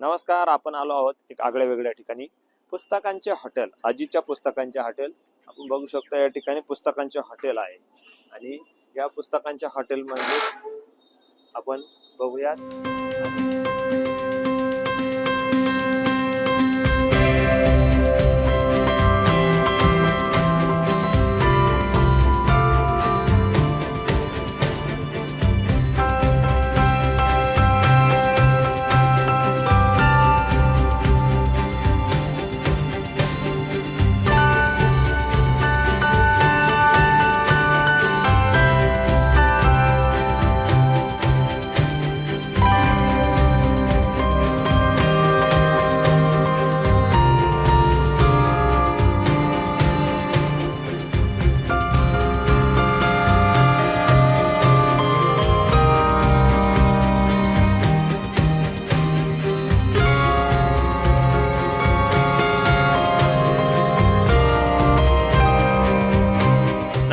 नमस्कार आपण आलो आहोत एक आगळ्या वेगळ्या ठिकाणी. पुस्तकांचे हॉटेल आजीच्या पुस्तकांचे हॉटेल. आपण बघू शकतो या ठिकाणी पुस्तकांचे हॉटेल आहे. आणि या पुस्तकांच्या हॉटेल मध्ये आपण बघूयात.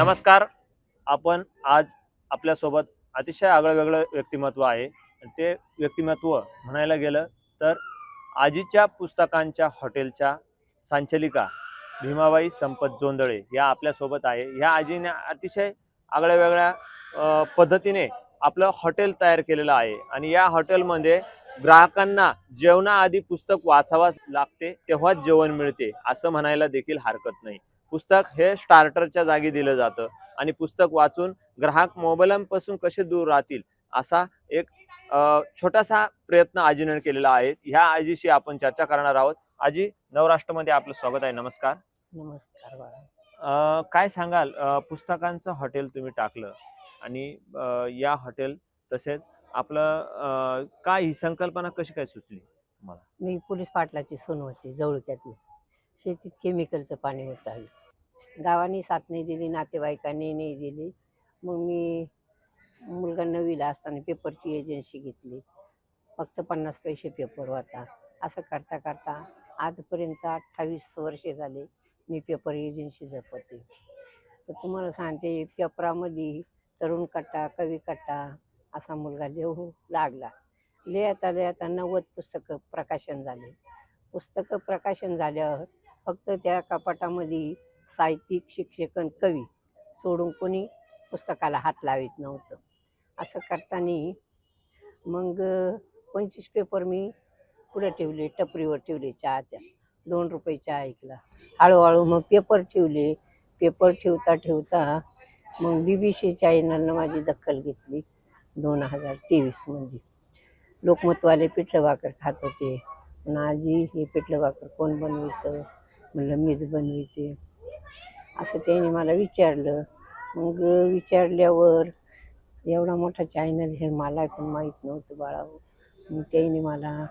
नमस्कार. आपण आज आपल्यासोबत अतिशय आगळं वेगळं व्यक्तिमत्व आहे. ते व्यक्तिमत्व म्हणायला गेलं तर आजीच्या पुस्तकांच्या हॉटेलच्या सांचलिका भीमाबाई संपत जोंदळे या आपल्यासोबत आहे. ह्या आजीने अतिशय आगळ्या वेगळ्या पद्धतीने आपलं हॉटेल तयार केलेलं आहे. आणि या हॉटेलमध्ये ग्राहकांना जेवणाआधी पुस्तक वाचावाच लागते तेव्हाच जेवण मिळते असं म्हणायला देखील हरकत नाही. पुस्तक हे स्टार्टरच्या जागी दिलं जातं. आणि पुस्तक वाचून ग्राहक मोबाईलपासून कसे दूर राहतील असा एक छोटासा प्रयत्न आजीने केलेला आहे. ह्या आजीशी आपण चर्चा करणार आहोत. आजी नवराष्ट्रमध्ये आपलं स्वागत आहे. नमस्कार. नमस्कार काय सांगाल? पुस्तकांचं हॉटेल तुम्ही टाकलं आणि या हॉटेल तसेच आपलं काय ही संकल्पना कशी काय सुचली मला मी पोलीस पाटलाची सून होती जवळक्यातली शेतीत केमिकलचं पाणी होत आलं गावाने साथ नाही दिली नातेवाईकांनी नाही दिली. मग मी मुलगा नवीला असताना पेपरची एजन्सी घेतली. फक्त पन्नास पैसे पेपर होता. असं करता करता आजपर्यंत अठ्ठावीस वर्षे झाले मी पेपर एजन्सी जपते. तर तुम्हाला सांगते पेपरामध्ये तरुण कट्टा कवी कट्टा असा मुलगा लिहू लागला. लिहिता लिहिता नव्वद पुस्तकं प्रकाशन झाले. पुस्तकं प्रकाशन झाल्यावर फक्त त्या कपाटामध्ये साहित्यिक शिक्षक आणि कवी सोडून कोणी पुस्तकाला हात लावित नव्हतं. असं करताना मग पंचवीस पेपर मी पुढे ठेवले टपरीवर ठेवले चहाच्या. दोन रुपये चहा ऐकला. हळूहळू मग पेपर ठेवले. पेपर ठेवता ठेवता मग बी बी सी चॅनलनं माझी दखल घेतली दोन हजार तेवीसमध्ये लोकमतवाले पिठलं भाकर खात होते. पण आजी हे पिठलं भाकर कोण बनवितं म्हणलं मीच बनविते. असं त्यांनी मला विचारलं. मग विचारल्यावर एवढा मोठा चॅनल हे मला पण माहीत नव्हतं बाळा मग त्यांनी मला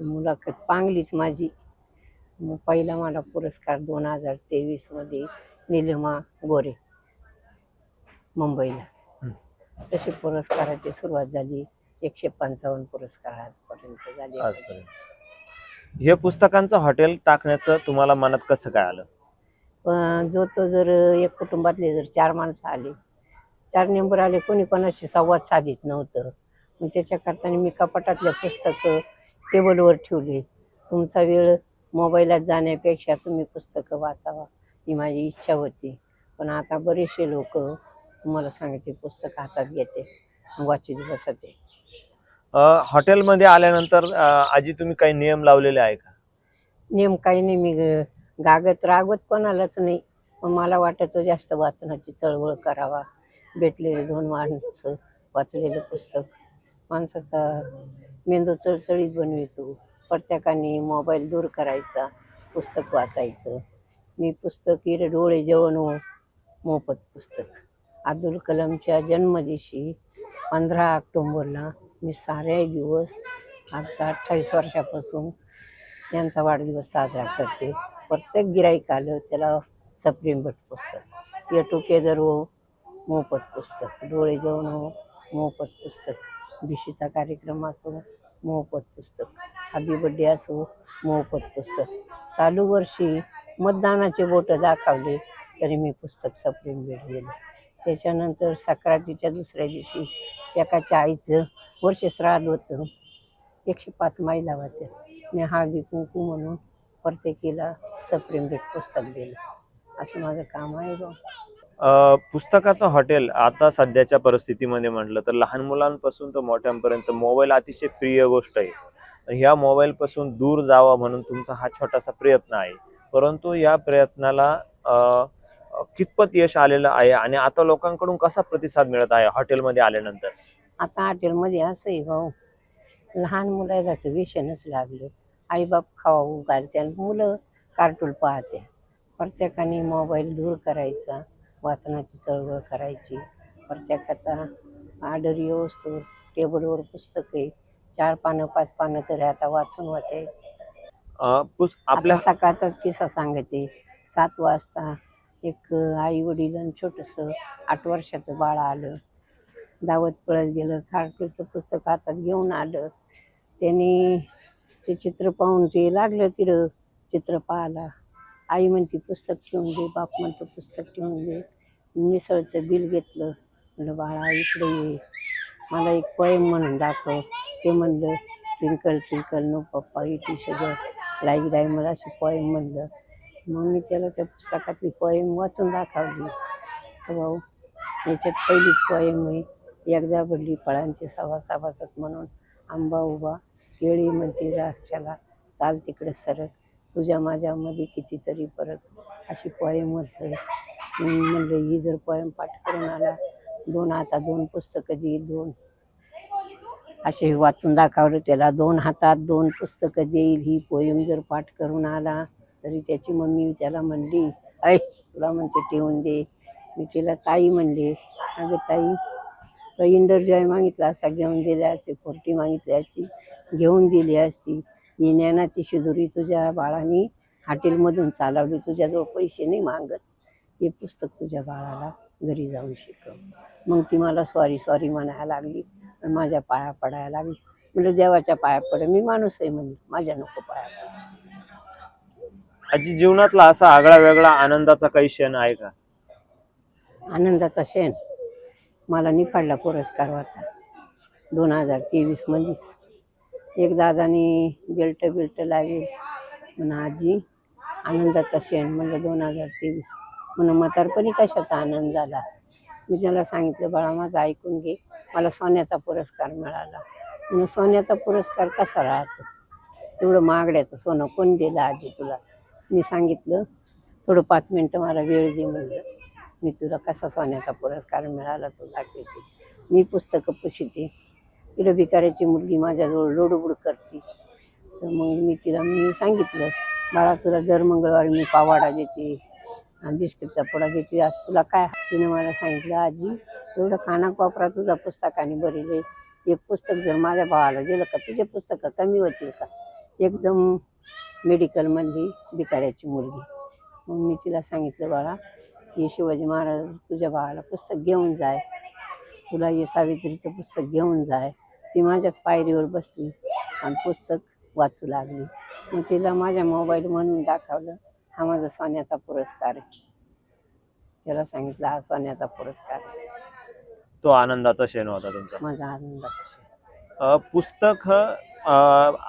मुलाखत पांगलीच माझी. मग पहिला मला पुरस्कार दोन हजार तेवीसमध्ये निलिमा गोरे मुंबईला. तशी पुरस्काराची सुरुवात झाली. एकशे पंचावन्न पुरस्कार आजपर्यंत झाले. हे पुस्तकांचं हॉटेल टाकण्याचं तुम्हाला मनात कसं काय आलं? पण जो तो जर एक कुटुंबातले जर चार माणसं आले चार नंबर आले कोणी कोणाशी संवाद साधित नव्हतं. मग त्याच्याकरता मी कपाटातले पुस्तकं टेबलवर ठेवले. तुमचा वेळ मोबाईलात जाण्यापेक्षा तुम्ही पुस्तकं वाचावा ही माझी इच्छा होती. पण आता बरेचसे लोक तुम्हाला सांगते पुस्तक हातात घेते वाचित बसते हॉटेलमध्ये आल्यानंतर आजी तुम्ही काही नियम लावलेले आहे का? नियम काही नाही. मी ग- गागत रागवत कोणालाच नाही. पण मला वाटतं जास्त वाचनाची चळवळ करावा. भेटलेले दोन माणसं वाचलेलं पुस्तक. माणसाचा मेंदू चळचळीत बनवितो. प्रत्येकाने मोबाईल दूर करायचा पुस्तक वाचायचं. मी पुस्तक इरे डोळे जेवण हो मोफत पुस्तक. अब्दुल कलामच्या जन्मदिवशी पंधरा ऑक्टोंबरला मी सारे दिवस आज अठ्ठावीस वर्षापासून त्यांचा वाढदिवस साजरा करते. प्रत्येक गिराईक आलं त्याला सप्रेम भट पुस्तक. ये टुगेदर हो मोफत पुस्तक. डोळे जेवण हो मोफत पुस्तक. दिशीचा कार्यक्रम असो मोफत पुस्तक. हॅपी बड्डे असो मोफत पुस्तक. चालू वर्षी मतदानाचे बोटं दाखवले तरी मी पुस्तक सप्रेम भेट गेलं त्याच्यानंतर सक्रातीच्या दुसऱ्या दिवशी एकाच्या आईचं वर्ष श्राद्ध होतं. एकशे पाच माईला होत्या. मी हळदी कुंकू म्हणून प्रत्येकीला सप्रेम भेट पुस्तक दिलं. असं माझं काम आहे गो पुस्तकाचं हॉटेल आता सध्याच्या परिस्थितीमध्ये म्हटलं तर लहान मुलांपासून तर मोठ्यांपर्यंत मोबाईल अतिशय प्रिय गोष्ट आहे. ह्या मोबाईलपासून दूर जावा म्हणून तुमचा हा छोटासा प्रयत्न आहे. परंतु या प्रयत्नाला कितपत यश आलेलं आहे आणि आता लोकांकडून कसा प्रतिसाद मिळत आहे हॉटेलमध्ये आल्यानंतर? आता हॉटेलमध्ये असं आहे भाऊ. लहान मुलाला तर व्यसनच लागलं. आईबाप खावा घालते आणि मुलं कार्टून पाहते प्रत्येकाने मोबाईल दूर करायचा वाचनाची चळवळ करायची. प्रत्येकाचा ऑर्डर येऊस्तोवर टेबलवर पुस्तक चार पानं पाच पानं तरी आता वाचून होते आपल्या सकाळचाच किस्सा सांगते. सात वाजता एक आई वडील छोटंसं आठ वर्षाचं बाळ आलं. दावत पळत गेलं कार्टूनचं पुस्तक हातात घेऊन आलं. त्यांनी ते चित्र पाहून ते लागलं तिथं चित्र पाहायला आई म्हणते पुस्तक ठेवून दे बाप म्हणतो पुस्तक ठेवून दे. मिसळचं बिल घेतलं. म्हणलं बाळा इकडे ये. मला एक पोयम म्हणून दाखव. ते म्हणलं ट्विंकल ट्विंकल नो पप्पा इटी सगळं लाईक राय मला अशी पोयम म्हणलं. मग मी त्याला त्या पुस्तकातली पोयम वाचून दाखवली. भाऊ याच्यात पहिलीच पोयम आहे. एकदा भरली फळांची सभा सभासत म्हणून आंबा उभा केळी म्हणते द्राक्षाला चाल तिकडे सरक तुझ्या माझ्यामध्ये कितीतरी फरक अशी पोयम म्हटलं म्हणलं ही जर पोयम पाठ करून आला दोन हातात दोन पुस्तकं देईल दोन. असे वाचून दाखवलं त्याला दोन हातात दोन पुस्तकं देईल ही पोयम जर पाठ करून आला तरी त्याची मम्मी त्याला म्हणली ऐ तुला म्हणते ठेवून दे. मी तिला ताई म्हणले अगं ताई इंडर जॉय मागितला असा घेऊन दिल्या असते फोर्टी मागितली असती घेऊन दिली असती. ही ज्ञानाची शिदुरी तुझ्या बाळाने हॉटेलमधून चालवली. तुझ्याजवळ पैसे नाही मागत. हे पुस्तक तुझ्या बाळाला घरी जाऊन शिकव. मग ती मला सॉरी सॉरी म्हणायला लागली माझ्या पाया पडायला लागली. म्हणलं देवाच्या पाया पड मी माणूस आहे म्हणलं. माझ्या नको पाया पड. आजी जीवनातला असा आगळा वेगळा आनंदाचा काही क्षण आहे का? आनंदाचा क्षण? मला निफाडला पुरस्कार होता. दोन हजार तेवीस मध्येच. एक दादाने बेल्ट बिल्ट लागेल म्हणून आजी आनंदाचा क्षण म्हणलं दोन हजार तेवीस. म्हणून म्हातारपणी कशाचा आनंद झाला? मी त्याला सांगितलं बाळा माझं ऐकून घे. मला सोन्याचा पुरस्कार मिळाला. म्हणून सोन्याचा पुरस्कार कसा राहतो? एवढं महागड्याचं सोनं कोण दिलं आजी तुला? मी सांगितलं थोडं पाच मिनटं मला वेळ दे म्हणलं. मी तुला कसा सोन्याचा पुरस्कार मिळाला तो दाखवते. मी पुस्तकं पुशिते. तिला भिकाऱ्याची मुलगी माझ्याजवळ लोडबुड करते. तर मग मी तिला मी सांगितलं बाळा तुला दर मंगळवारी मी पावाडा देते बिस्किटचा पुडा देते. आज तुला काय? तिने मला सांगितलं आजी एवढं खाना वापरा तुझा पुस्तकाने भरेले. एक पुस्तक जर माझ्या भावाला दिलं का तुझे पुस्तकं कमी होतील का? एकदम मेडिकलमधली भिकाऱ्याची मुलगी. मग मी तिला सांगितलं बाळा हे शिवाजी महाराज तुझ्या भावाला पुस्तक घेऊन जाय. तुला हे सावित्रीचं पुस्तक घेऊन जाय. ती माझ्याच पायरीवर बसली आणि पुस्तक वाचू लागली. मग तिला माझ्या मोबाईल म्हणून दाखवलं हा माझा सोन्याचा पुरस्कार आहे. त्याला सांगितलं हा सोन्याचा पुरस्कार आहे. तो आनंदाचा क्षण होता तुमचा. माझा आनंदाचा क्षण. अ, पुस्तक अ,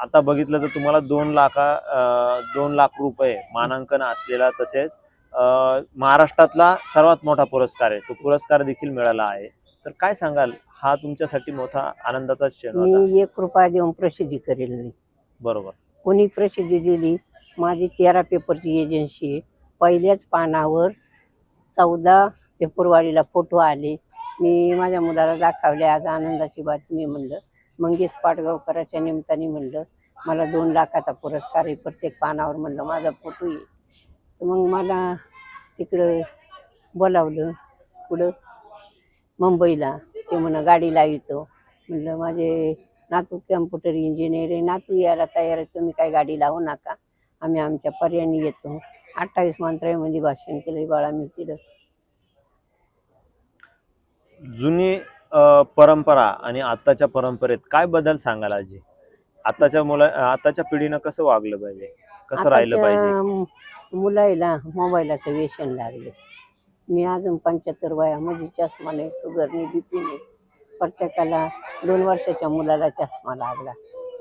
आता बघितलं तर तुम्हाला दोन लाखा अ, दोन लाख रुपये मानांकन असलेला तसेच महाराष्ट्रातला सर्वात मोठा पुरस्कार आहे. तो पुरस्कार देखील मिळाला आहे. तर काय सांगाल? हा तुमच्यासाठी मोठा आनंदाचा क्षण होता. मी एक रुपया देऊन प्रसिद्धी करेल नाही बरोबर. कोणी प्रसिद्धी दिली? माझी तेरा पेपरची एजन्सी आहे. पहिल्याच पानावर चौदा फेब्रुवारीला फोटो आले. मी माझ्या मुलाला दाखवले. आज आनंदाची बातमी म्हणलं. मंगेश पाटगावकराच्या निमित्ताने म्हणलं. मला दोन लाखाचा पुरस्कार आहे. प्रत्येक पानावर म्हणलं माझा फोटो तर मग मला तिकडं बोलावलं पुढं मुंबईला. ते म्हणा गाडी लावितो. म्हणलं माझे नातू कॅम्प्युटर इंजिनियर आहे. नातू यायला तयार आहे. तुम्ही काय गाडी लावू नका. आम्ही आमच्या पर्यायाने येतो. अठ्ठावीस मंत्र्यामध्ये भाषण केलं बाळा मी तिथं. जुनी अ, परंपरा आणि आताच्या परंपरेत काय बदल सांगाल आजी? आताच्या मुला आताच्या पिढीनं कसं वागलं पाहिजे? कसं राहिलं पाहिजे? आताच्या मु- मुलाला मोबाईलाचं व्यसन लागले. मी अजून पंच्याहत्तर वयामध्ये चष्मा नाही शुगर नाही बीपी नाही. प्रत्येकाला दोन वर्षाच्या मुलाला चष्मा लागला.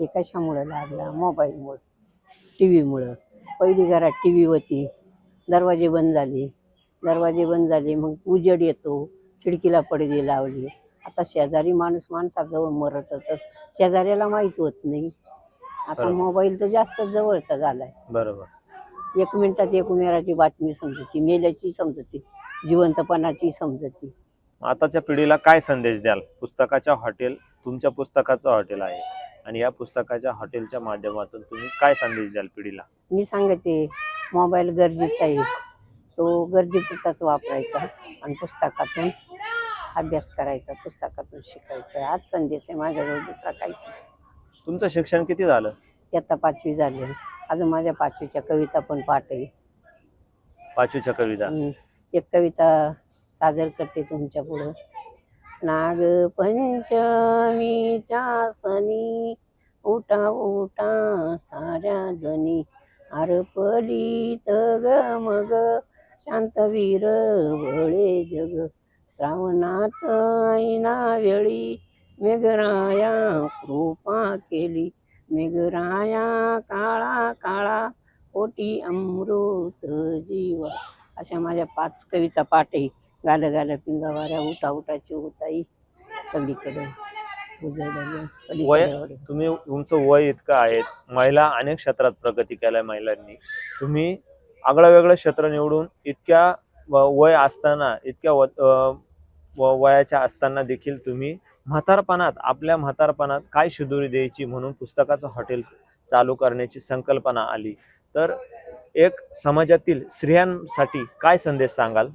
हे कशामुळं लागला? मोबाईलमुळं. टी व्हीमुळं पहिली घरात टी व्ही होती. दरवाजे बंद झाले. दरवाजे बंद झाले मग उजेड येतो. खिडकीला पडदे लावले. आता शेजारी माणूस माणसाजवळ मरत तर शेजाऱ्याला माहीत होत नाही. आता. मोबाईल तर जास्त जवळचा झालाय. बरोबर. एक मिनिटात एक उमेराची बातमी समजती मेल्याची समजती जिवंतपणाची समजती. आताच्या पिढीला काय संदेश द्याल? पुस्तकाच्या हॉटेल तुमच्या पुस्तकाचं हॉटेल आहे आणि या पुस्तकाच्या हॉटेलच्या माध्यमातून तुम्ही काय संदेश द्याल पिढीला? मी सांगते मोबाईल गरजेचा आहे तो गरजेपुरताच वापरायचा आणि पुस्तकातून अभ्यास करायचा पुस्तकातून शिकायचं. हाच संदेश आहे माझ्याजवळ दुसरा नाही. तुमचं शिक्षण किती झालं? आता पाचवी झाली. अजून माझ्या पाचवीच्या कविता पण पाठ आहे पाचवीच्या कविता? हम्म. एक कविता सादर करते तुमच्या पुढं. नागपंचमीच्या सणी उठा उठा साऱ्या जणी आरपलीत ग मग शांतवीर वळे जग. श्रावणात ऐना वेळी मेघराया कृपा केली. मेघराया काळा काळा पोटी अमृत जीवा. अशा माझ्या पाच कविता पाठ. आहे गाल गाल पिंगावाऱ्या उठा उठाची उताई सगळीकडे वय. तुम्ही तुमचं वय इतकं आहे. महिला अनेक क्षेत्रात प्रगती केल्या महिलांनी. तुम्ही आगळं वेगळं क्षेत्र निवडून इतक्या वय असताना इतक्या वयाच्या असताना देखील तुम्ही म्हातारपणात आपल्या म्हातारपणात काय शिदोरी द्यायची म्हणून पुस्तकाचं हॉटेल चालू करण्याची संकल्पना आली. तर एक समाजातील स्त्रियांसाठी काय संदेश सांगाल?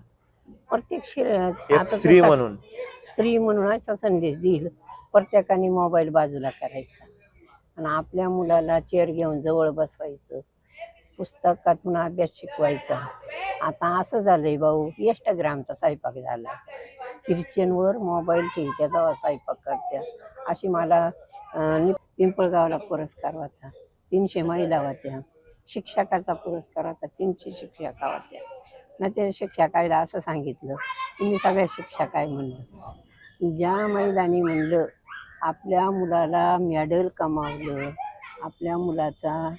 प्रत्येक एक स्त्री म्हणून. स्त्री म्हणून असा संदेश देईल. प्रत्येकाने मोबाईल बाजूला करायचा. आणि आपल्या मुलाला चेअर घेऊन जवळ बसवायचं. पुस्तकातून अभ्यास शिकवायचा. आता असं झालंय भाऊ. इंस्टाग्रामचा स्वयंपाक झाला. किचनवर मोबाईल ठेवत्या तेव्हा स्वयंपाक करत्या. अशी मला नि- पिंपळगावला पुरस्कार होता. तीनशे महिला होत्या. शिक्षकाचा पुरस्कार होता. तीनशे शिक्षका होत्या. ना त्या शिक्षकाला असं सांगितलं तुम्ही सगळ्या शिक्षक आहे म्हणलं. ज्या महिलांनी म्हणलं आपल्या मुलाला मेडल कमावलं आपल्या मुलाचा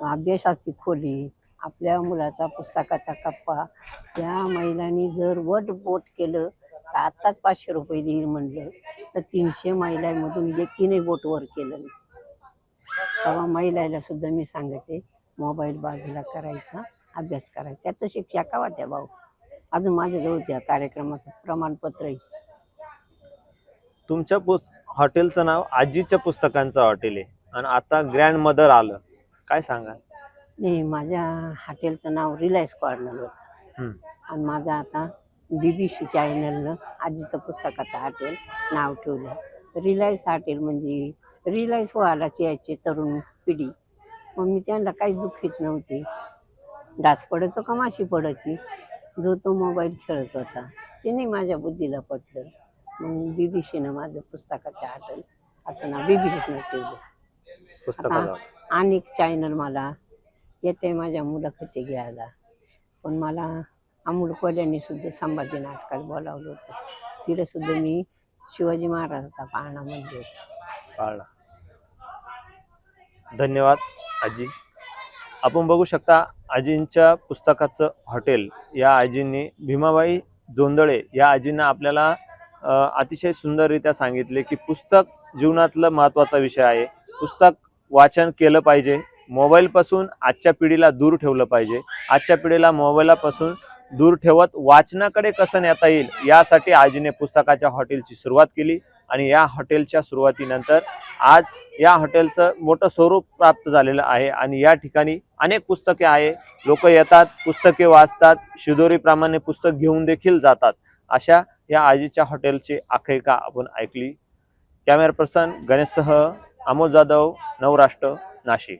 अभ्यासाची खोली आपल्या मुलाचा पुस्तकाचा कप्पा. त्या महिलांनी जर वटबोट केलं तर आत्ताच पाचशे रुपये देईल म्हणलं तर तीनशे महिलांमधून एकीने बोट वर केलं तेव्हा महिलाला सुद्धा मी सांगते मोबाईल बाजूला करायचा अभ्यास करायचा. त्यात शिक्षा का वाट्या भाऊ. अजून माझ्याजवळ त्या कार्यक्रमाचं प्रमाणपत्र तुमच्या हॉटेलचं नाव आजीच्या पुस्तकांचं हॉटेल आहे. आणि आता ग्रँड मदर आलं. काय सांगा नाही माझ्या हॉटेलचं नाव रिलायन्स कॉर्नर होतं. आणि माझं आता बी बी सी चॅनलनं आजीचं पुस्तकाचं हॉटेल नाव ठेवलं रिलायन्स हॉटेल म्हणजे रिलायन्स व्हायला यायचे तरुण पिढी. मग मी त्यांना काहीच दुःखीत नव्हते. डास पडतो का माशी पडायची जो तो मोबाईल खेळत होता ते नाही माझ्या बुद्धीला पटलं. मग बी बी सीनं माझं पुस्तकाचं हॉटेल असं नाव बी बी सीनं ठेवलं. आणि चॅनल मला येते माझ्या मुलाखती घ्यायला. पण मला अमोल कोल्यांनी सुद्धा संभाजी नाटकात बोलावलं होतं. तिथे सुद्धा मी शिवाजी महाराजाचा पाळणा म्हणजे पाळणा. धन्यवाद आजी. आपण बघू शकता आजींच्या पुस्तकाचं हॉटेल या आजींनी भीमाबाई जोंदळे या आजींना आपल्याला अतिशय सुंदररित्या सांगितले की पुस्तक जीवनातलं महत्त्वाचा विषय आहे. पुस्तक वाचन केलं पाहिजे. मोबाईलपासून आजच्या पिढीला दूर ठेवलं पाहिजे. आजच्या पिढीला मोबाईलापासून दूर ठेवत वाचनाकडे कसं नेता येईल यासाठी आजीने पुस्तकाच्या हॉटेलची सुरुवात केली. आणि या हॉटेलच्या सुरुवातीनंतर आज या हॉटेलचं मोठं स्वरूप प्राप्त झालेलं आहे. आणि या ठिकाणी अनेक पुस्तके आहे. लोक येतात पुस्तके वाचतात शिदोरीप्रमाणे पुस्तक घेऊन देखील जातात. अशा या आजीच्या हॉटेलची आख्यायिका आपण ऐकली. कॅमेरा पर्सन गणेशसह अमोल जाधव नवराष्ट्र नाशिक.